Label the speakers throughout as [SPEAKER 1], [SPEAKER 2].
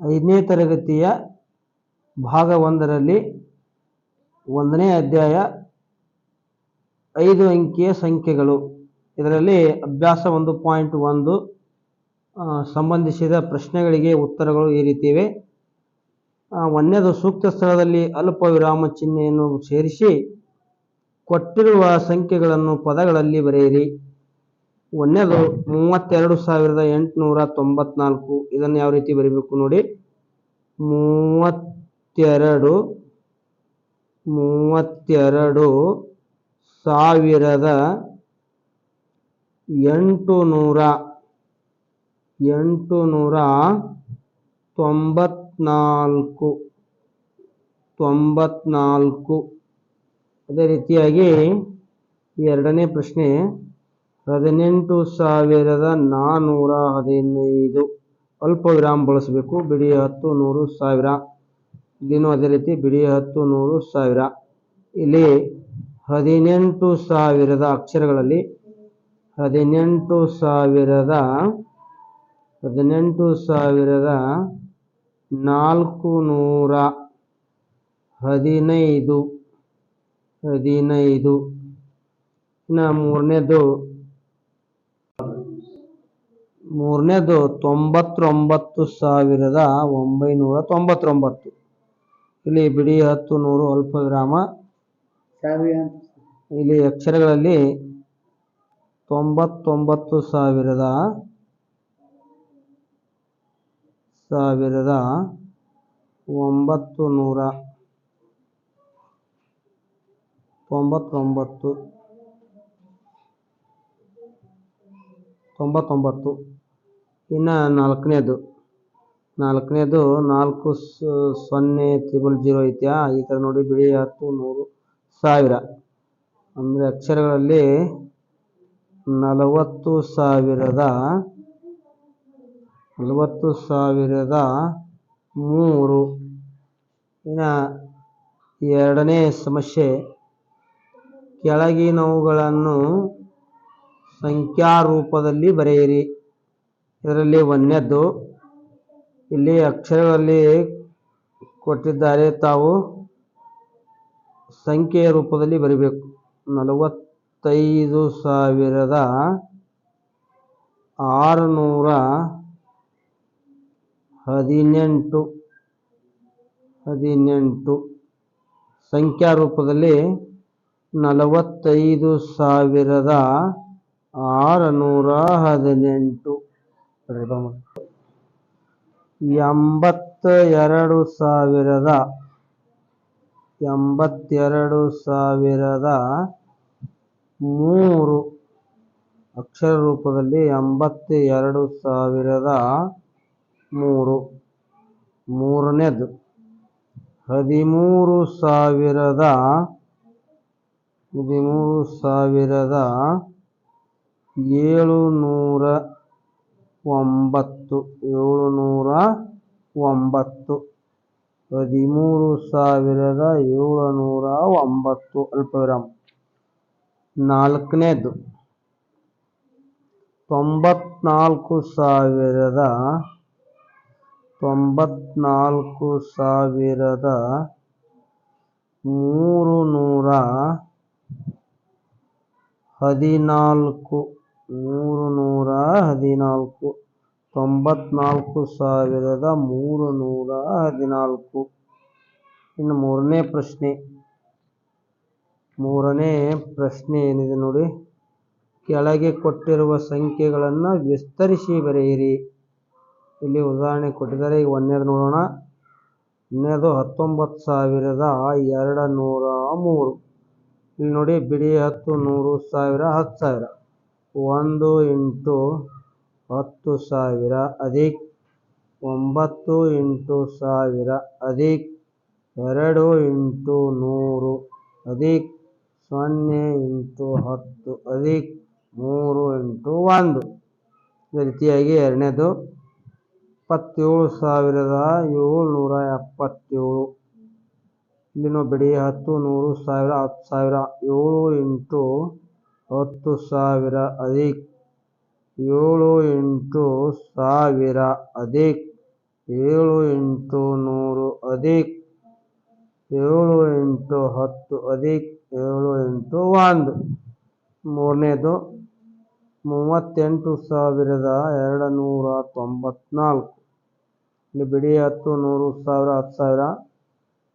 [SPEAKER 1] ಐದನೇ ತರಗತಿಯ ಭಾಗ ಒಂದರಲ್ಲಿ ಒಂದನೇ ಅಧ್ಯಾಯ ಐದು ಅಂಕಿಯ ಸಂಖ್ಯೆಗಳು. ಇದರಲ್ಲಿ ಅಭ್ಯಾಸ ಒಂದು ಪಾಯಿಂಟ್ ಒಂದು ಸಂಬಂಧಿಸಿದ ಪ್ರಶ್ನೆಗಳಿಗೆ ಉತ್ತರಗಳು ಈ ರೀತಿ ಇವೆ ಒಂದನೇದು ಸೂಕ್ತ ಸ್ಥಳದಲ್ಲಿ ಅಲ್ಪ ವಿರಾಮ ಚಿಹ್ನೆಯನ್ನು ಸೇರಿಸಿ ಕೊಟ್ಟಿರುವ ಸಂಖ್ಯೆಗಳನ್ನು ಪದಗಳಲ್ಲಿ ಬರೆಯಿರಿ. ಒಂದನೇದು ಮೂವತ್ತೆರಡು ಸಾವಿರದ ಎಂಟುನೂರ ತೊಂಬತ್ನಾಲ್ಕು. ಇದನ್ನು ಯಾವ ರೀತಿ ಬರೀಬೇಕು ನೋಡಿ. ಮೂವತ್ತೆರಡು ಮೂವತ್ತೆರಡು ಸಾವಿರದ ಎಂಟು ನೂರ ಎಂಟು ನೂರ ತೊಂಬತ್ನಾಲ್ಕು ತೊಂಬತ್ನಾಲ್ಕು. ಅದೇ ರೀತಿಯಾಗಿ ಎರಡನೇ ಪ್ರಶ್ನೆ, ಹದಿನೆಂಟು ಸಾವಿರದ ನಾನ್ನೂರ ಹದಿನೈದು. ಅಲ್ಪ ವಿರಾಮ ಬಳಸಬೇಕು. ಬಿಡಿ ಹತ್ತು, ನೂರು, ಸಾವಿರ. ಇಲ್ಲಿನೂ ಅದೇ ರೀತಿ ಬಿಡಿ ಹತ್ತು, ನೂರು, ಸಾವಿರ. ಇಲ್ಲಿ ಹದಿನೆಂಟು ಸಾವಿರದ ಅಕ್ಷರಗಳಲ್ಲಿ ಹದಿನೆಂಟು ಸಾವಿರದ ಹದಿನೆಂಟು ಸಾವಿರದ ನಾಲ್ಕು ನೂರ ಹದಿನೈದು ಹದಿನೈದು. ಇನ್ನು ಮೂರನೇದು ಮೂರನೇದು ತೊಂಬತ್ತೊಂಬತ್ತು ಸಾವಿರದ ಒಂಬೈನೂರ ತೊಂಬತ್ತೊಂಬತ್ತು. ಇಲ್ಲಿ ಬಿಡಿ ಹತ್ತು ನೂರು ಅಲ್ಪ ವಿರಾಮ. ಇಲ್ಲಿ ಅಕ್ಷರಗಳಲ್ಲಿ ತೊಂಬತ್ತೊಂಬತ್ತು ಸಾವಿರದ ಸಾವಿರದ ಒಂಬತ್ತು ನೂರ ತೊಂಬತ್ತೊಂಬತ್ತು. ತೊಂಬತ್ತೊಂಬತ್ತು. ಇನ್ನು ನಾಲ್ಕನೇದು. ನಾಲ್ಕನೇದು ನಾಲ್ಕು ಸೊನ್ನೆ ತ್ರಿಬಲ್ ಜೀರೋ ಐತ್ಯಾ? ಈ ಥರ ನೋಡಿ ಬಿಳಿ ಹತ್ತು ನೂರು ಸಾವಿರ. ಅಂದರೆ ಅಕ್ಷರಗಳಲ್ಲಿ ನಲವತ್ತು ಸಾವಿರದ ನಲವತ್ತು ಸಾವಿರದ ಮೂರು. ಇನ್ನು ಎರಡನೇ ಸಮಸ್ಯೆ, ಕೆಳಗಿನವುಗಳನ್ನು ಸಂಖ್ಯಾ ರೂಪದಲ್ಲಿ ಬರೆಯಿರಿ. ಇದರಲ್ಲಿ ಒಂದನೇದ್ದು, ಇಲ್ಲಿ ಅಕ್ಷರಗಳಲ್ಲಿ ಕೊಟ್ಟಿದ್ದಾರೆ, ತಾವು ಸಂಖ್ಯೆಯ ರೂಪದಲ್ಲಿ ಬರಿಬೇಕು. ನಲವತ್ತೈದು ಸಾವಿರದ ಆರುನೂರ ಹದಿನೆಂಟು ಹದಿನೆಂಟು ಸಂಖ್ಯಾ ರೂಪದಲ್ಲಿ ನಲವತ್ತೈದು ಸಾವಿರದ ಆರುನೂರ ಹದಿನೆಂಟು. ಎಂಬತ್ತ ಎರಡು ಸಾವಿರದ, ಎಂಬತ್ತೆರಡು ಸಾವಿರದ ಮೂರು ಅಕ್ಷರ ರೂಪದಲ್ಲಿ ಎಂಬತ್ತ ಎರಡು ಸಾವಿರದ ಮೂರು. ಮೂರನೇದು, ಹದಿಮೂರು ಸಾವಿರದ ಹದಿಮೂರು ಸಾವಿರದ ಏಳುನೂರ ಒಂಬತ್ತು, ಏಳುನೂರ ಒಂಬತ್ತು, ಹದಿಮೂರು ಸಾವಿರದ ಏಳುನೂರ ಒಂಬತ್ತು ಅಲ್ಪವಿರಾಮ. ನಾಲ್ಕನೇದು, ತೊಂಬತ್ನಾಲ್ಕು ಸಾವಿರದ ತೊಂಬತ್ನಾಲ್ಕು ಸಾವಿರದ ಮೂರು ನೂರ ಹದಿನಾಲ್ಕು ಮೂರು ನೂರ ಹದಿನಾಲ್ಕು, ತೊಂಬತ್ನಾಲ್ಕು ಸಾವಿರದ ಮೂರು ನೂರ ಹದಿನಾಲ್ಕು. ಇನ್ನು ಮೂರನೇ ಪ್ರಶ್ನೆ. ಮೂರನೇ ಪ್ರಶ್ನೆ ಏನಿದೆ ನೋಡಿ. ಕೆಳಗೆ ಕೊಟ್ಟಿರುವ ಸಂಖ್ಯೆಗಳನ್ನು ವಿಸ್ತರಿಸಿ ಬರೆಯಿರಿ. ಇಲ್ಲಿ ಉದಾಹರಣೆ ಕೊಟ್ಟಿದ್ದಾರೆ. ಈಗ ಒಂದನೇದು ನೋಡೋಣ. ಒಂದನೇದು ಹತ್ತೊಂಬತ್ತು ಸಾವಿರದ ಎರಡು ನೂರ ಮೂರು. ಇಲ್ಲಿ ನೋಡಿ ಬಿಡಿ ಹತ್ತು, ನೂರು, ಸಾವಿರ, ಹತ್ತು ಸಾವಿರ. ಒಂದು ಇಂಟು ಹತ್ತು ಸಾವಿರ, ಅಧಿಕ್ ಒಂಬತ್ತು ಇಂಟು ಸಾವಿರ, ಅಧಿಕ್ ಎರಡು ಇಂಟು ನೂರು, ಅಧಿಕ್ ಸೊನ್ನೆ ಇಂಟು ಹತ್ತು, ಅಧಿಕ್ ಮೂರು ಇಂಟು ಒಂದು. ಈ ರೀತಿಯಾಗಿ ಎರಡನೇದು ಇಪ್ಪತ್ತೇಳು ಸಾವಿರದ ಏಳ್ನೂರ ಎಪ್ಪತ್ತೇಳು. ಇಲ್ಲಿನೂ ಬಿಡಿ ಹತ್ತು ನೂರು ಸಾವಿರ, ಹತ್ತು ಸಾವಿರ, ಏಳು ಇಂಟು ಹತ್ತು ಸಾವಿರ ಅಧಿಕ್ ಏಳು ಎಂಟು ಸಾವಿರ ಅಧಿಕ್ ಏಳು ಎಂಟು ನೂರು ಅಧಿಕ್ ಏಳು ಎಂಟು ಹತ್ತು ಅಧಿಕ್ ಏಳು ಎಂಟು ಒಂದು. ಮೂರನೇದು, ಮೂವತ್ತೆಂಟು ಸಾವಿರದ ಎರಡು ನೂರ ತೊಂಬತ್ನಾಲ್ಕು. ಇಲ್ಲಿ ಬಿಡಿ ಹತ್ತು, ನೂರು ಸಾವಿರ, ಹತ್ತು ಸಾವಿರ.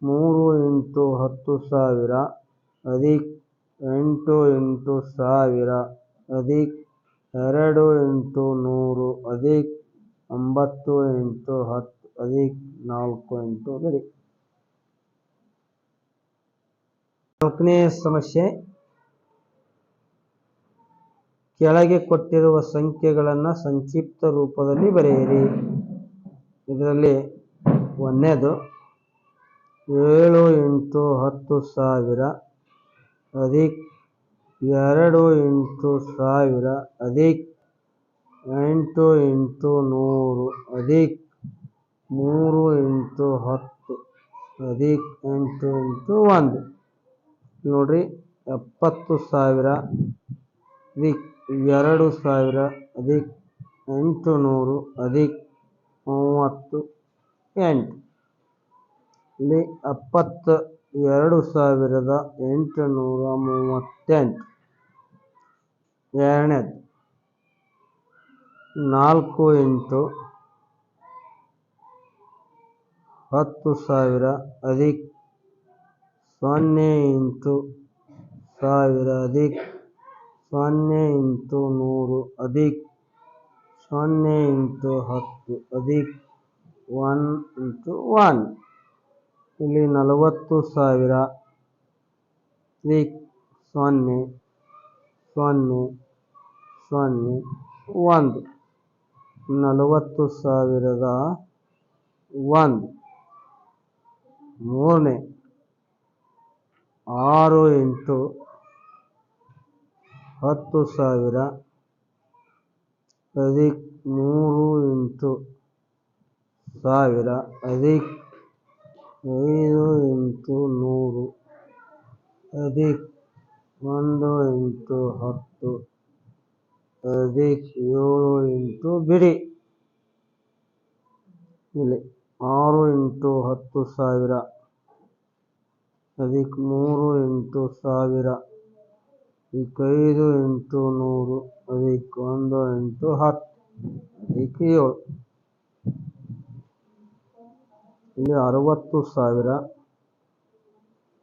[SPEAKER 1] ಮೂರು ಎಂಟು ಹತ್ತು ಸಾವಿರ ಅಧಿಕ್ ಎಂಟು ಎಂಟು ಸಾವಿರ, ಅಧಿಕ್ ಎರಡು ಎಂಟು ನೂರು, ಅಧಿಕ್ ಒಂಬತ್ತು ಎಂಟು ಹತ್ತು, ಅಧಿಕ್ ನಾಲ್ಕು ಎಂಟು ಗಡಿ. ನಾಲ್ಕನೇ ಸಮಸ್ಯೆ, ಕೆಳಗೆ ಕೊಟ್ಟಿರುವ ಸಂಖ್ಯೆಗಳನ್ನು ಸಂಕ್ಷಿಪ್ತ ರೂಪದಲ್ಲಿ ಬರೆಯಿರಿ. ಇದರಲ್ಲಿ ಒಂದನೇದು, ಏಳು ಎಂಟು ಹತ್ತು ಸಾವಿರ ಎರಡು ಎಂಟು ಸಾವಿರ ಅಧಿಕ್ ಎಂಟು ಎಂಟು ನೂರು ಅಧಿಕ್ ಮೂರು ಎಂಟು ಹತ್ತು ಅಧಿಕ್ ಎಂಟು ಎಂಟು ಒಂದು. ನೋಡಿರಿ, ಎಪ್ಪತ್ತು ಸಾವಿರ ಅಧಿಕ್ ಎರಡು ಸಾವಿರ ಅಧಿಕ್ ಎಂಟು ನೂರು ಅಧಿಕ್ ಮೂವತ್ತು, ಎಂಟು. ಇಲ್ಲಿ ಎಪ್ಪತ್ತ ಎರಡು ಸಾವಿರದ ಎಂಟುನೂರ ಮೂವತ್ತೆಂಟು. ಎರಡನೇದು, ನಾಲ್ಕು ಎಂಟು, ಹತ್ತು ಸಾವಿರ ಅಧಿಕ, ಸೊನ್ನೆ ಎಂಟು, ಸಾವಿರ ಅಧಿಕ, ಸೊನ್ನೆ ಎಂಟು ನೂರು ಅಧಿಕ, ಸೊನ್ನೆ ಎಂಟು ಹತ್ತು ಅಧಿಕ, ಒನ್ ಇಂಟು ಒನ್. ಇಲ್ಲಿ ನಲವತ್ತು ಸಾವಿರ. ತ್ರೀ ಸೊನ್ನೆ. ಸೊನ್ನೆ. ಸೊನ್ನೆ. ಒಂದು. ನಲವತ್ತು ಸಾವಿರದ ಒಂದು. ಮೂರನೇ. ಆರು ಎಂಟು. ಹತ್ತು ಸಾವಿರ. ಅದಿಕ್ ಮೂರು ಎಂಟು ಸಾವಿರ. ಅಧಿಕ್ ಐದು ಇಂಟು ನೂರು. ಅದಿಕ್ ಒಂದು ಇಂಟು ಹತ್ತು. ಅದಿಕ್ ಏಳು ಇಂಟು ಬಿಡಿ. ಇಲ್ಲಿ ಆರು ಇಂಟು ಹತ್ತು ಸಾವಿರ. ಅದಕ್ಕೆ ಮೂರು ಇಂಟು ಸಾವಿರ. ಅಧಿಕ್ ಐದು ಇಂಟು ನೂರು. ಅದಕ್ಕೆ ಒಂದು ಇಂಟು ಹತ್ತು. ಅದಕ್ಕೆ ಏಳು. ಇಲ್ಲಿ ಅರವತ್ತು ಸಾವಿರ,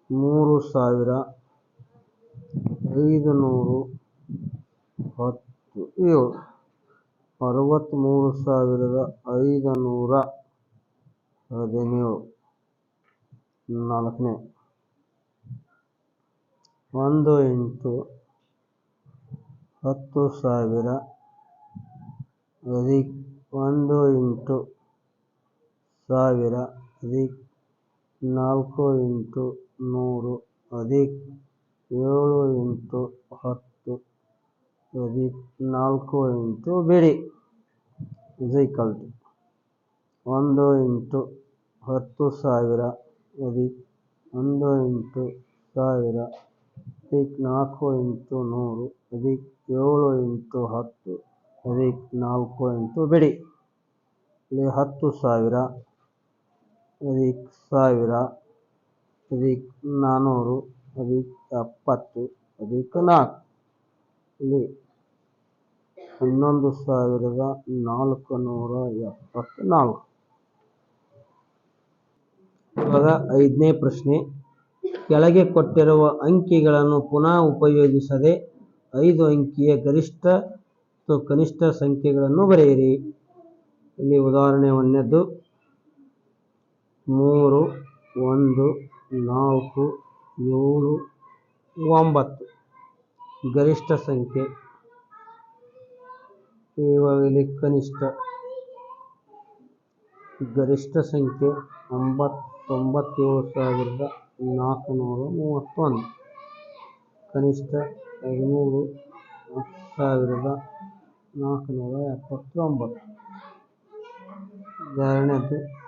[SPEAKER 1] ಮೂರು ಸಾವಿರ ಐದು ನೂರು ಹತ್ತು, ಏಳು ಅರವತ್ತ್ಮೂರು ಸಾವಿರದ ಐದು ನೂರ ಹದಿನೇಳು. ನಾಲ್ಕನೇ. ಒಂದು ಎಂಟು ಹತ್ತು ಸಾವಿರ ಅದಿ ಒಂದು ಎಂಟು ಸಾವಿರ ನಾಲ್ಕು ಇಂಟು ನೂರು, ಅಧಿಕ್ ಏಳು ಇಂಟು ಹತ್ತು ನಾಲ್ಕು ಇಂಟು ಬಿಡಿ. ಒಂದು ಇಂಟು ಹತ್ತು ಸಾವಿರ ಒಂದು ಇಂಟು ಸಾವಿರ ನಾಲ್ಕು ಇಂಟು ನೂರು ಏಳು ಇಂಟು ಹತ್ತು ನಾಲ್ಕು ಇಂಟು ಬಿಡಿ. ಇಲ್ಲಿ ಹತ್ತು ಸಾವಿರ ಅಧಿಕ್ ಸಾವಿರ ಅದಿಕ್ ನಾನ್ನೂರು ಅದಕ್ಕೆ ಎಪ್ಪತ್ತು ಅಧಿಕ್ ನಾಲ್ಕು ಇಲ್ಲಿ ಹನ್ನೊಂದು ಸಾವಿರದ ನಾಲ್ಕು ನೂರ ಎಪ್ಪತ್ತ್ನಾಲ್ಕು ಇವಾಗ ಐದನೇ ಪ್ರಶ್ನೆ. ಕೆಳಗೆ ಕೊಟ್ಟಿರುವ ಅಂಕಿಗಳನ್ನು ಪುನಃ ಉಪಯೋಗಿಸದೆ ಐದು ಅಂಕಿಯ ಗರಿಷ್ಠ ಮತ್ತು ಕನಿಷ್ಠ ಸಂಖ್ಯೆಗಳನ್ನು ಬರೆಯಿರಿ. ಇಲ್ಲಿ ಉದಾಹರಣೆ ಒಂದನೇದ್ದು ಮೂರು, ಒಂದು, ನಾಲ್ಕು, ಏಳು, ಒಂಬತ್ತು. ಗರಿಷ್ಠ ಸಂಖ್ಯೆ. ಇವಾಗಲಿ ಕನಿಷ್ಠ ಗರಿಷ್ಠ ಸಂಖ್ಯೆ ಒಂಬತ್ತೊಂಬತ್ತೇಳು ಸಾವಿರದ ನಾಲ್ಕುನೂರ ಮೂವತ್ತೊಂದು. ಕನಿಷ್ಠ ಹದಿಮೂರು ಸಾವಿರದ ನಾಲ್ಕುನೂರ ಎಪ್ಪತ್ತೊಂಬತ್ತು. ಎರಡನೇದು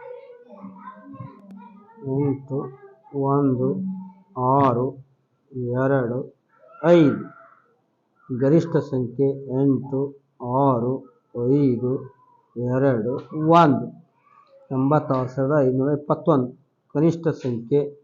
[SPEAKER 1] ಎಂಟು, ಒಂದು, ಆರು, ಎರಡು, ಐದು. ಗರಿಷ್ಠ ಸಂಖ್ಯೆ ಎಂಟು, ಆರು, ಐದು, ಎರಡು, ಒಂದು. ಎಂಬತ್ತಾರು ಸಾವಿರದ ಐನೂರ ಇಪ್ಪತ್ತೊಂದು ಕನಿಷ್ಠ ಸಂಖ್ಯೆ